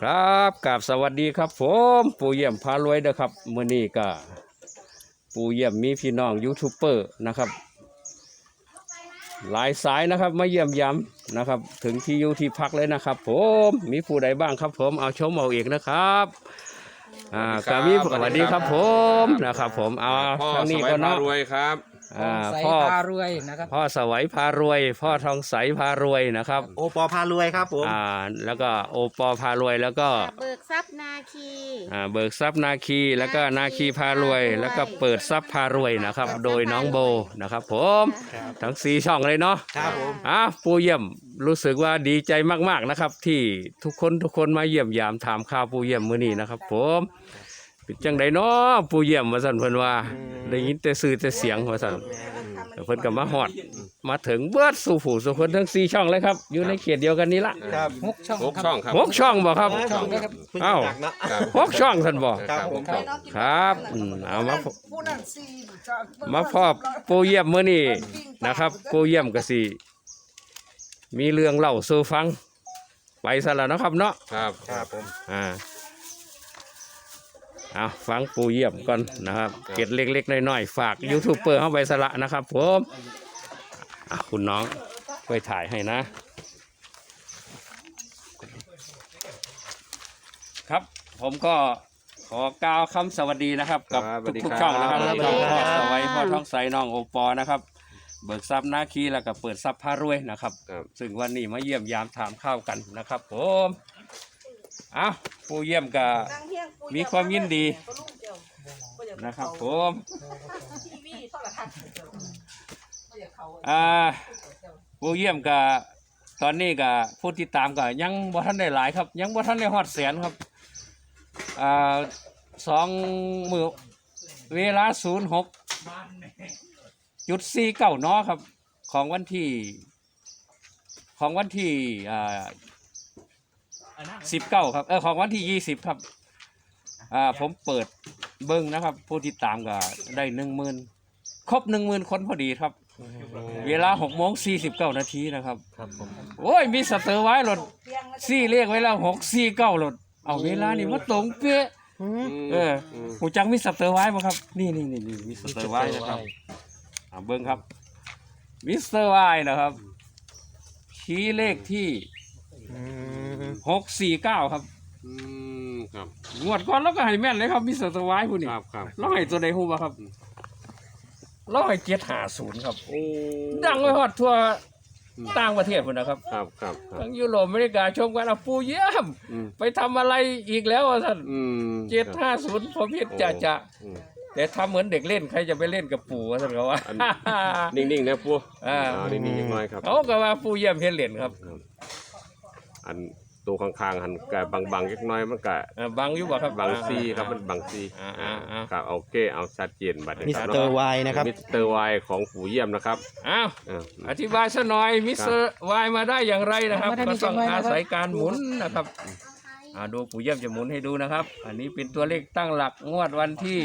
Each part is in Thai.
ครับกับสวัสดีครับ ผมปู่เยี่ยมพารวยเด้อครับมื้อนี้ก็ปู่เยี่ยมมีพี่น้องยูทูบเบอร์นะครับ หลายสายนะครับมาเยี่ยมย้ำนะครับ ถึงที่อยู่ที่พักเลยนะครับ ผมมีผู้ใดบ้างครับ ผมเอาชมเอาเองนะครับอ่าสวัก็สดีมีครับสวัสดีครับผมนะครับ ผมเอาพ่อทางสนี้วัยก็พาเนาะ รวยครับ อ่าใสพ่อพารวยนะครับ พ่อสวัยพารวย พ่อทองใสพารวยนะครับโอปอพารวยครับผมอ่าแล้วก็โอปอพารวยแล้วก็เบิกทรัพย์นาคีอ่าเบิกทรัพย์นาคีแล้วก็นาคีพารวย แล้วก็เปิดทรัพย์พารวยนะครับ โดยน้องโบนะครับ ผมทั้งสีช่องเลยเนาะครับผมอะปูเยี่ยมรู้สึกว่าดีใจมากๆนะครับ ที่ทุกคนทุกคนมาเยี่ยมยามถามข่าวปูเยี่ยมมื้อนี้นะครับ ผม เป็นจังไดเนาะปูเยี่ยมมาสั่นเพิ่นว่า ได้ยินแต่สื่อแต่เสียงว่าสั่นเพิ่นก็มาฮอด มาถึงเบิดสู่ผู้สู่คนทั้งสี่ช่องเลยครับ อยู่ในเขตเดียวกันนี้ละครับหกช่องหกครับช่องครับหกช่องบ่ครับช่องนะครับเพิ่งอ้าวจักเนาะครับหกช่องท่านบอกครับผมครับครับอืมเอามาพมาพ่อปูเยี่ยมมื้อนี้นะครับ ปูเยี่ยมก็สิมีเรื่องเล่าสู่ฟัง ไปซะแล้วเนาะครับเนาะครับครับผมอ่า เอาฟังปูเยี่ยมก่อนนะครับ เก็ดเล็กๆน้อยๆฝากยูทูบเบอร์เข้าไปสละนะครับผมอะคุณน้องไปถ่ายให้นะ ครับผมก็ขอกล่าวคำสวัสดีนะครับ กับครับสวัสดีทุกครับๆช่องนะครับสวัสดีช่องครับพ่อสวัยพ่อท้องใสน้องโอปอนะครับ เบิกทรัพย์นาคีแล้วก็เปิดทรัพย์พารวยนะครับครับซึ่งวันนี้มาเยี่ยมยามถามข้าวกันนะครับ ผมอ้าวผู้เยี่ยมกับ มีความยินดีนะครับผมอ่าผู้เยี่ยมกับตอนนี้กับผู้ติดตามกับยังบ่ทันได้หลายครับ ยังบ่ทันได้ฮอดแสนครับอ่าสองมือเวลาศูนย์หกจุดสี่เก้าน้อครับ ของวันที่ ของวันที่อ่าสิบเก้าครับเออของวันที่ยี่สิบครับ อ่าผมเปิดเบิ้งนะครับ ผู้ติดตามก็ได้หนึ่งหมื่นครบหนึ่งหมื่นคนพอดีครับ เวลาหกโมงสี่สิบเก้านาทีนะครับ ครับผมโอ้ยมีสเตอร์ไว้หลดซี่เลขไว้แล้วหกสี่เก้าหลดเอาเวลานี่มาตรงเป๊ะเออหูจังมีสเตอร์ไว้ไหมครับ นี่นี่นี่นี่มีสเตอร์ไว้นะครับอ่าเบิ้งครับมิสเตอร์ไว้นะครับ ชี้เลขที่อืมหกสี่เก้าครับอืม ครับงวดก่อนเราก็ให้แม่นเลยครับมิสเตอร์ไว้ผู้นี้ครับครับเราให้ตัวใดฮู้บ่ครับเราให้เกียรติหาศูนย์ครับโอ้ดังไปฮอดทั่วต่างประเทศพุ่นนะครับ ครับครับครับทั้งยุโรปอเมริกาชมกันเอาปูเยี่ยม อืมไปทำอะไรอีกแล้วอะท่านอืมเจ็ดห้าศูนย์ผมเห็นจะจะ อืม แต่ทำเหมือนเด็กเล่นใครจะไปเล่นกับปู่ว่าท่านก็ว่า อัน นิ่งๆนะปูอ่า นิ่งๆนิดหน่อยครับ เขาก็ว่าปูเยี่ยมเห็นเหรียญครับครับ อัน ตัวข้างๆหันกะบางๆเล็กน้อยมันกะอ่าบังอยู่บ่ครับบางซีครับมันบางซีอ่าอ่าอ่าครับโอเคเอาชัดเจนบัดนี้มิสครับเตอร์ไวนะครับ มิสเตอร์ไวของปู่เยี่ยมนะครับอ้าวเอออธิบายซะหน่อยมิสเตอร์วายมาได้อย่างไรนะครับมาได้ก็มีต้องจังไรนะครับอาศัยการหมุนนะครับอ่าดูปู่เยี่ยมจะหมุนให้ดูนะครับ อันนี้เป็นตัวเลขตั้งหลักงวดวันที่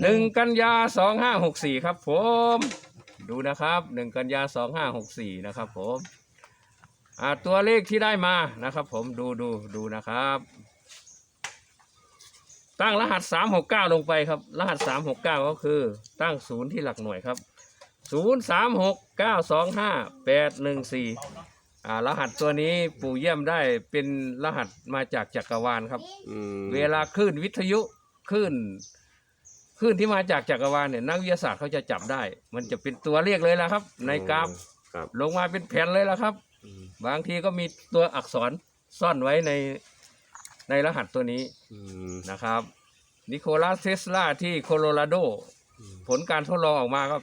หนึ่งกันยาสองห้าหกสี่ครับผม ดูนะครับหนึ่งกันยาสองห้าหกสี่นะครับผมอ่า ตัวเลขที่ได้มานะครับ ผมดูดูดูนะครับ ตั้งรหัสสามหกเก้าลงไปครับ รหัสสามหกเก้าก็คือตั้งศูนย์ที่หลักหน่วยครับศูนย์สามหกเก้าสองห้าแปดหนึ่งสี่อ่ารหัสตัวนี้ปู่เยี่ยมได้เป็นรหัสมาจากจักรวาลครับอืมเวลาคลื่นวิทยุคลื่นคลื่นที่มาจากจักรวาลเนี่ยนักวิทยาศาสตร์เขาจะจับได้ มันจะเป็นตัวเลขเลยละครับ ในกราฟครับลงมาเป็นแผ่นเลยละครับอืม บางทีก็มีตัวอักษรซ่อนไว้ในในรหัสตัวนี้อืมนะครับนิโคลัสเทสลาที่โคโลราโด ผลการทดลองออกมาครับ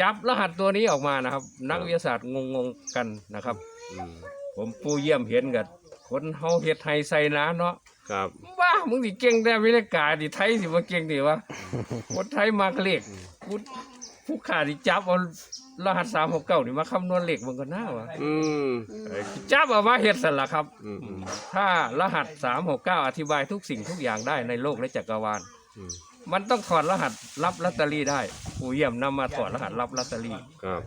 จับรหัสตัวนี้ออกมานะครับ นักวิทยาศาสตร์งงๆกันนะครับอืมผมปูเยี่ยมเห็นกับคนเฮาเฮ็ดไทยใส่นะเนาะครับว้ามึงสิเก่งแต่อเมริกาดิไทยสิบ่เก่งดิวะคนไทยมากเลขผู้ผู้ขาดิจับเอา รหัสสามหกเก้านี่มาคำนวณเลขมันก็น่าวะอืม เอ้ยจับเอามาเฮ็ดสั่นล่ะครับ อืมอืม ถ้ารหัสสามหกเก้าอธิบายทุกสิ่งทุกอย่างได้ในโลกและจักรวาล อืมมันต้องถอดรหัสรับลอตเตอรี่ได้ผู้เยี่ยมนำมาถอดรหัสรับลอตเตอรี่ครับ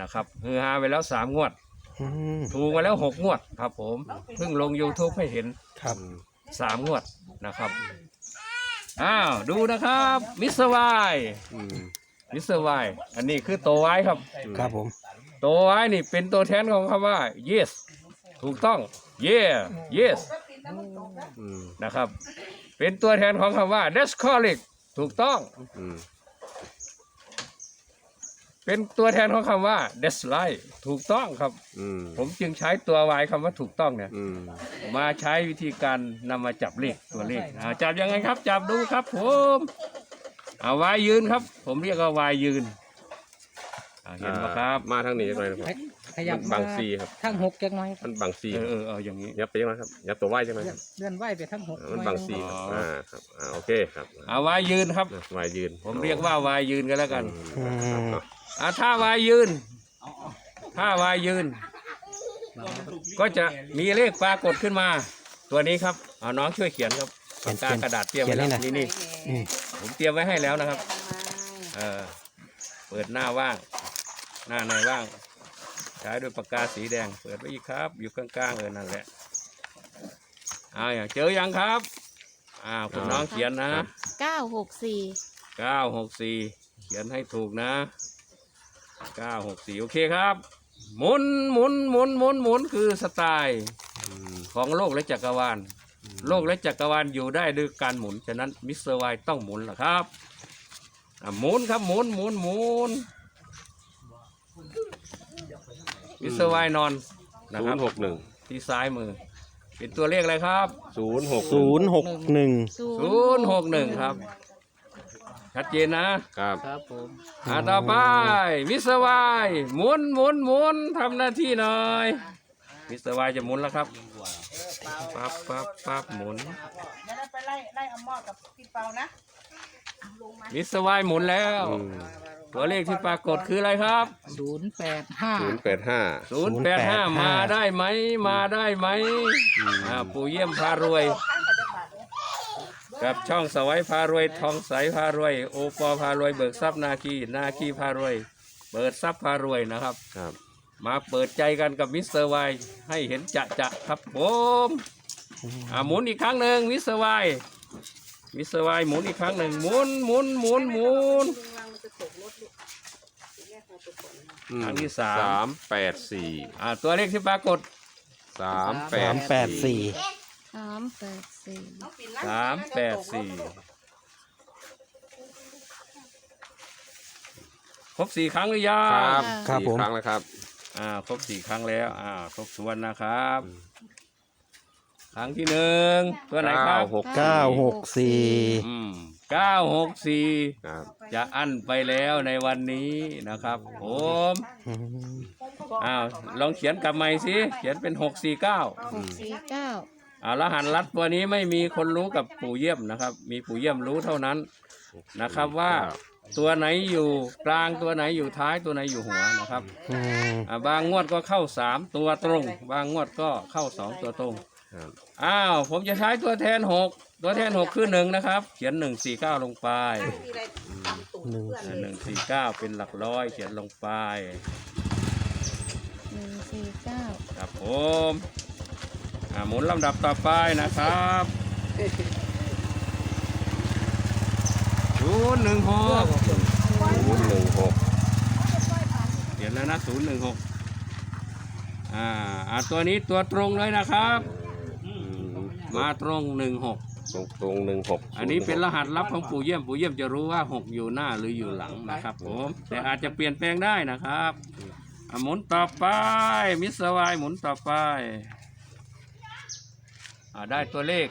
นะครับฮือฮาไปแล้วสามงวด อืมถูกมาแล้วหกงวดครับผมเพิ่งลง YouTube ให้เห็นครับสามงวดนะครับ อ้าว ดูนะครับ มิสวายอืม มิสวายอันนี้คือตัวไว้ครับ ครับผม ตัวไว้นี่เป็นตัวแทนของคำว่า yes ถูกต้อง yeah yes อืมนะครับ เป็นตัวแทนของคำว่า that's correct ถูกต้องอืมเป็นตัวแทนของคำว่า that's right ถูกต้องครับอืมผมจึงใช้ตัวไว้คำว่าถูกต้องเนี่ยอืมมาใช้วิธีการนำมาจับเลขตัวเลขอ่าจับยังไงครับ จับดูครับผม เอาวายยืนครับ ผมเรียกว่าวายยืนอ่าเห็นไหมครับมาทางนี้จังเลยนะครับขยับมันบังซีครับ ทั้งหกจังหน่อยมันบังซีเออเออเอออย่างนี้ยับไปยังไงครับยับตัวไหวจังเลยเลื่คอนรับเลื่อนไหวไปทั้งหกมันบังซีครับอ๋ออ่อ่าครับอ่าโอเคครับเอาวายยืนครับ วายยืนผมเรียกว่าวายยืนกันแล้วกันอืมครับครับอ่าถ้าวายยืนถ้าวายยืน ก็จะมีเลขปรากฏขึ้นมา ตัวนี้ครับเอาน้องช่วยเขียนครับ ปากกากระดาษเตรียมไว้แล้วนี่นี่อืมผมเตรียมไว้ให้แล้วนะครับ เออเปิดหน้าว่าง หน้าในว่าง ใช้ด้วยปากกาสีแดง เปิดไว้อีกครับ อยู่กลางๆเออนั่นแหละอ่าอย่างเจอยังครับอ่าคุณน้องเขียนนะเก้าหกสี่เก้าหกสี่เขียนให้ถูกนะเก้าหกสี่โอเคครับหมุนหมุนหมุนหมุนหมุนคือสไตล์อืมของโลกและจักรวาล โลกและจักรวาลอยู่ได้ด้วยการหมุน ฉะนั้นมิสเตอร์ไวต้องหมุนล่ะครับอะหมุนครับหมุนหมุนหมุนมิสเตอร์ไวนอนนะศูคนรับย์หกหนึ่งที่ซ้ายมือ เป็นตัวเลขอะไรครับ ศูนย์หกศูนย์หกหนึ่งศูศูนย์หกหนึ่งครับ ชัดเจนนะครับ ครับผมอ่าต่อไปมิสเตอร์ไวหมุนหมุนหมุนทำหน้าที่หน่อยมิสเตอร์ไวจะหมุนแล้วครับ ปั๊บปั๊บปั๊บหมุนเดี๋ยวเราไปไล่ไล่เอาหม้อกับพี่เปานะมิสเตอร์ไวหมุนแล้ว ตัวเลขที่ปรากฏคืออะไรครับ ศูนย์แปดห้าศูนย์แปดห้าศูนย์แปดห้ามาได้ไหม มาได้ไหมอ่าปู่เยี่ยมพารวย ข้างกับจังหวัดเนี่ยกับช่องสวัยพารวย ทองใสพารวย โอปอพารวย เบิกทรัพย์นาคี นาคีพารวยเปิดทรัพย์พารวยนะครับ ครับ มาเปิดใจกันกับมิสเตอร์ไวให้เห็นจะจะครับผมอ่าหมุนอีกครั้งหนึ่งมิสเตอร์ไวมิสเตอร์ไวหมุนอีกครั้งหนึ่งหมุนหมุนหมุนหมุนอืมครั้งที่สามสามแปดสี่อ่าตัวเลขที่ปรากฏ สามแปสาดมแปดสี่สามแปดสี่น้องปิ่นนะสามแปดสี่ครบสี่ครั้งหรือยัคงรับครับสี่ผม ครั้งแล้วครับ อ่าครบสี่ครั้งแล้ว อ่า ครบทวนนะครับ ครั้งที่หนึ่งตัวไหนครับ เก้าหกเก้าหกสี่อืมเก้าหกสี่ครับจะอั้นไปแล้วในวันนี้นะครับผมอืมอ้าวลองเขียนกลับใหม่สิ เขียนเป็นหกสี่เก้าหกสี่เก้าอ่ารหัสลัดตัวนี้ไม่มีคนรู้กับปู่เยี่ยมนะครับ มีปู่เยี่ยมรู้เท่านั้นนะครับว่า ตัวไหนอยู่กลางตัวไหนอยู่ท้ายตัวไหนอยู่หัวนะครับอืม อ่าบางงวดก็เข้าสามตัวตรง บางงวดก็เข้าสองตัวตรงครับ อ้าวผมจะใช้ตัวแทนหกตัวแทนหกคือหนึ่งนะครับ เขียนหนึ่งสี่เก้าลงไป มีอะไรตำตุ่มหนึ่งเพื่อนหเลนึ่ยงสี่เก้าเป็นหลักร้อยเขียนลงไปหนึ่งสี่เก้าครับผมอ่าหมุนลำดับต่อไปนะครับ ศูนย์หนึ่งหกศูนย์หนึ่งหกเขียนแล้วนะศูนย์หนึ่งหกอ่าอ่าตัวนี้ตัวตรงเลยนะครับ มาตรงหนึ่งหกตรงตรงหนึ่งหกอันนี้เป็นรหัสลับของปู่เยี่ยมปู่เยี่ยมจะรู้ว่าหกอยู่หน้าหรืออยู่หลังนะครับผมแต่อาจจะเปลี่ยนแปลงได้นะครับอะหมุนต่อไป มิสวายหมุนต่อไป อ่าได้ตัวเลข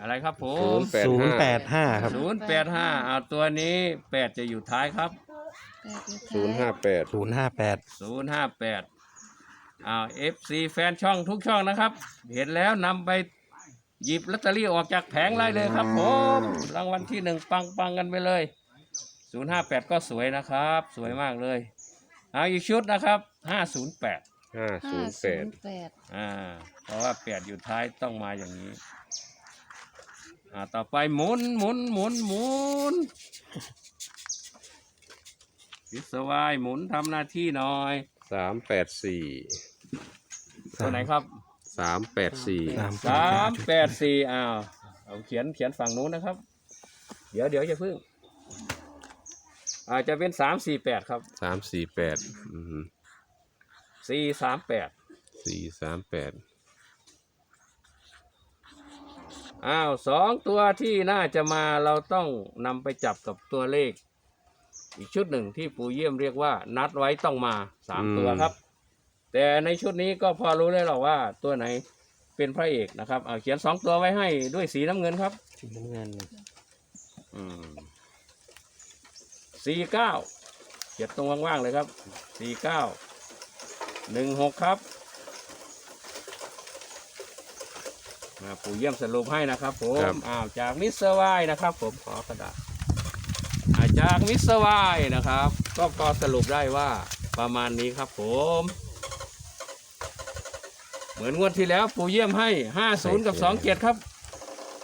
อะไรครับผศูมนย์แปดศูนห้าย์แปดห้าครับศูนย์แปดห้าอ่าตัวนี้แปดจะอยู่ท้ายครับแปดอยู่ศูนย์ห้าท้ายแปดศูนย์ห้าแปดศูนย์ห้าแปดอ้าวเอฟซีแฟนช่องทุกช่องนะครับ เห็นแล้วนำไปหยิบลอตเตอรี่ออกจากแผงไล่เลยครับผมรางวัลที่หนึ่งปังปังๆกันไปเลยศูนย์ห้าแปดก็สวยนะครับ สวยมากเลยเอาอีกชุดนะครับห้าศูนย์แปด ห้าศูห้านย์แปศูดนย์แปดอ่า เพราะว่าแปดอยู่ท้ายต้องมาอย่างนี้ อ่า ต่อไปหมุนหมุนหมุนหมุนวิศวายหมุนทำหน้าที่หน่อย สามแปดสี่ตัวไหนครับสามแปดสี่สามสามแปดสี่อ้าวเอาเขียนเขียนฝั่งนู้นนะครับ เดี๋ยวเดี๋ยวจะพึ่งอาจจะเป็นสามสี่แปดครับ สามสี่แปด สี่สามแปดสี่สามแปดอ้าวสองตัวที่น่าจะมาเราต้องนำไปจับกับตัวเลข อีกชุดหนึ่งที่ปู่เยี่ยมเรียกว่า นัดไว้ต้องมาสามตัวครับ แต่ในชุดนี้ก็พอรู้เลยหรอกว่าตัวไหนเป็นพระเอกนะครับเอาเขียนสองตัวไว้ให้ด้วยสีน้ำเงินครับสีน้ำเงินสี่เก้าเขียนตรงว่างๆเลยครับสี่เก้า หนึ่งหกครับมาปู่เยี่ยมสรุปให้นะครับผมอ้าวจากมิสเตอร์ไวน์นะครับ ผมขอกระดาษอ่าจากมิสเตอร์ไวน์นะครับ ก็พอสรุปได้ว่าประมาณนี้ครับผม เหมือนงวดที่แล้วปู่เยี่ยมให้ห้าศูนย์กับสองเจ็ดครับ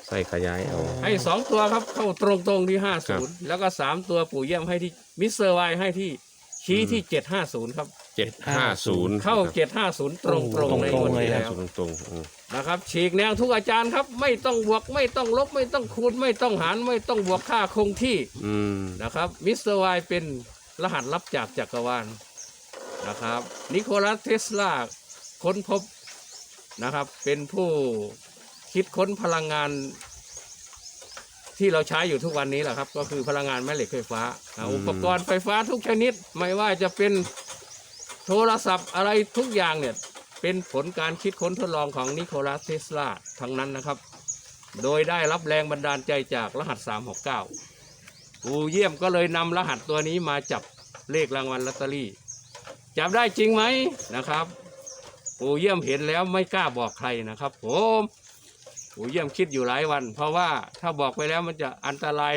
ใส่ขยายเอา ให้สองตัวครับเข้าตรงตรงๆที่ห้าครัศูบ นย์แล้วก็สามตัวปู่เยี่ยมให้ที่มิสเตอร์ไวให้ที่ชี้ที่เจ็ดห้าศูนย์ครับ เจ็ดห้าศูนย์เข้าเจ็ดห้าศูนย์ตรงตรงๆในงวดที่แล้วตรงตรงๆอืมนะครับ ฉีกแนวทุกอาจารย์ครับ ไม่ต้องบวกไม่ต้องลบไม่ต้องคูณไม่ต้องหารไม่ต้องบวกค่าคงที่อืมนะครับมิสเตอร์ไวเป็นรหัสลับจากจักรวาลนะครับ นิโคลัสเทสลาค้นพบนะครับ เป็นผู้คิดค้นพลังงานที่เราใช้อยู่ทุกวันนี้แหละครับ ก็คือพลังงานแม่เหล็กไฟฟ้าอ่าอุปกรณ์ไฟฟ้าทุกชนิด ไม่ว่าจะเป็น โทรศัพท์อะไรทุกอย่างเนี่ย เป็นผลการคิดค้นทดลองของนิโคลัสเทสลาทั้งนั้นนะครับ โดยได้รับแรงบันดาลใจจากรหัส 369ปูเยี่ยมก็เลยนำรหัสตัวนี้มาจับเลขรางวัลลอตเตอรี่ จับได้จริงไหมนะครับปูเยี่ยมเห็นแล้วไม่กล้าบอกใครนะครับผมปูเยี่ยมคิดอยู่หลายวัน เพราะว่าถ้าบอกไปแล้วมันจะอันตราย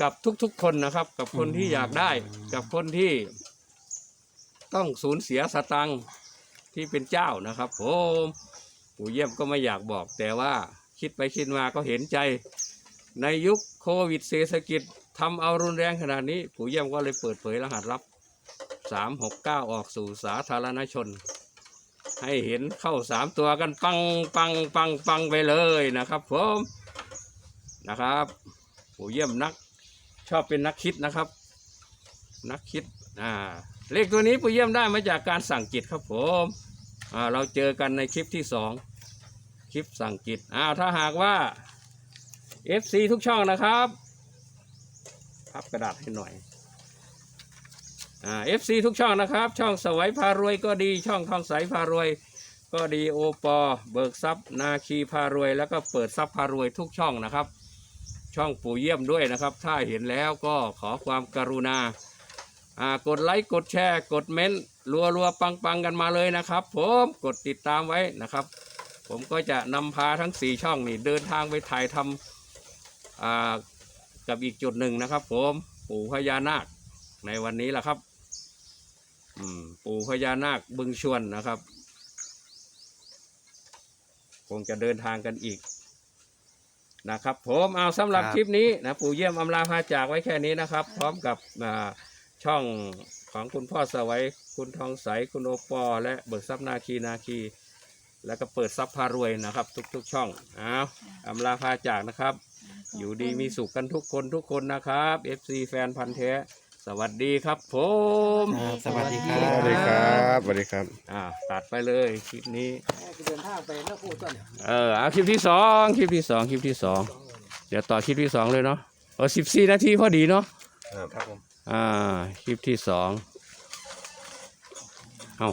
กับทุกๆคนนะครับ กับคนที่อยากได้กับคนที่ ต้องสูญเสียสตังค์ที่เป็นเจ้านะครับผมปูเยี่ยมก็ไม่อยากบอกแต่ว่าคิดไปคิดมาก็เห็นใจ ในยุคโควิดเศรษฐกิจทำเอารุนแรงขนาดนี้ผู้เยี่ยมก็เลยเปิดเผยรหัสลับ 369 ออกสู่สาธารณชน ให้เห็นเข้าสามตัวกันปังปังปังปังไปเลยนะครับผมนะครับผู้เยี่ยมนักชอบเป็นนักคิดนะครับ นักคิดอ่า เลขตัวนี้ผู้เยี่ยมได้มาจากการสั่งจิตครับผมอ่าเราเจอกันในคลิปที่สองคลิปสั่งจิตอ้าวถ้าหากว่า FC ทุกช่องนะครับพับกระดาษให้หน่อยอ่า FC ทุกช่องนะครับ ช่องสวัยพารวยก็ดีช่องทองใสพารวยก็ดีโอปอเบิกทรัพย์นาคีพารวย แล้วก็เปิดทรัพย์พารวยทุกช่องนะครับ ช่องปู่เยี่ยมด้วยนะครับ ถ้าเห็นแล้วก็ขอความกรุณา อ่ากดไลค์กดแชร์ กดเม้นต์รัวรัวๆปังปังๆกันมาเลยนะครับ ผมกดติดตามไว้นะครับ ผมก็จะนำพาทั้ง 4 ช่องนี่เดินทางไปถ่ายทำอ่ากับอีกจุดหนึ่งนะครับ ผมปู่พญานาคในวันนี้แหละครับอืมปู่พญานาคบึงชวนนะครับ คงจะเดินทางกันอีกนะครับ ผมเอาสำหรับครับคลิปนี้นะปู่เยี่ยมอำลาพาจากไว้แค่นี้นะครับ พร้อมกับอ่า ช่องของคุณพ่อสวัยคุณทองใส คุณโอปอ และเบิกทรัพย์นาคีนาคี แล้วก็เปิดทรัพย์พารวยนะครับ ทุกๆ ช่องเอาอำลาพาจากนะครับ อยู่ดีมีสุขกันทุกคนทุกคนนะครับ FC แฟนพันธ์แท้สวัสดีครับผมครับสวัสดีครัสบวัสดีครับสวัสดีครับอ่าตัดไปเลยคลิปนี้เดินทางไปแล้วพูดต้นเนี่ยเออเอาคลิปที่สองคลิปที่สองคลิปที่สองเดี๋ยวต่อคลิปที่สองเลยเนาะเออสิบสี่นาทีพอดีเนาะครับผม อ่า คลิปที่สอง เอา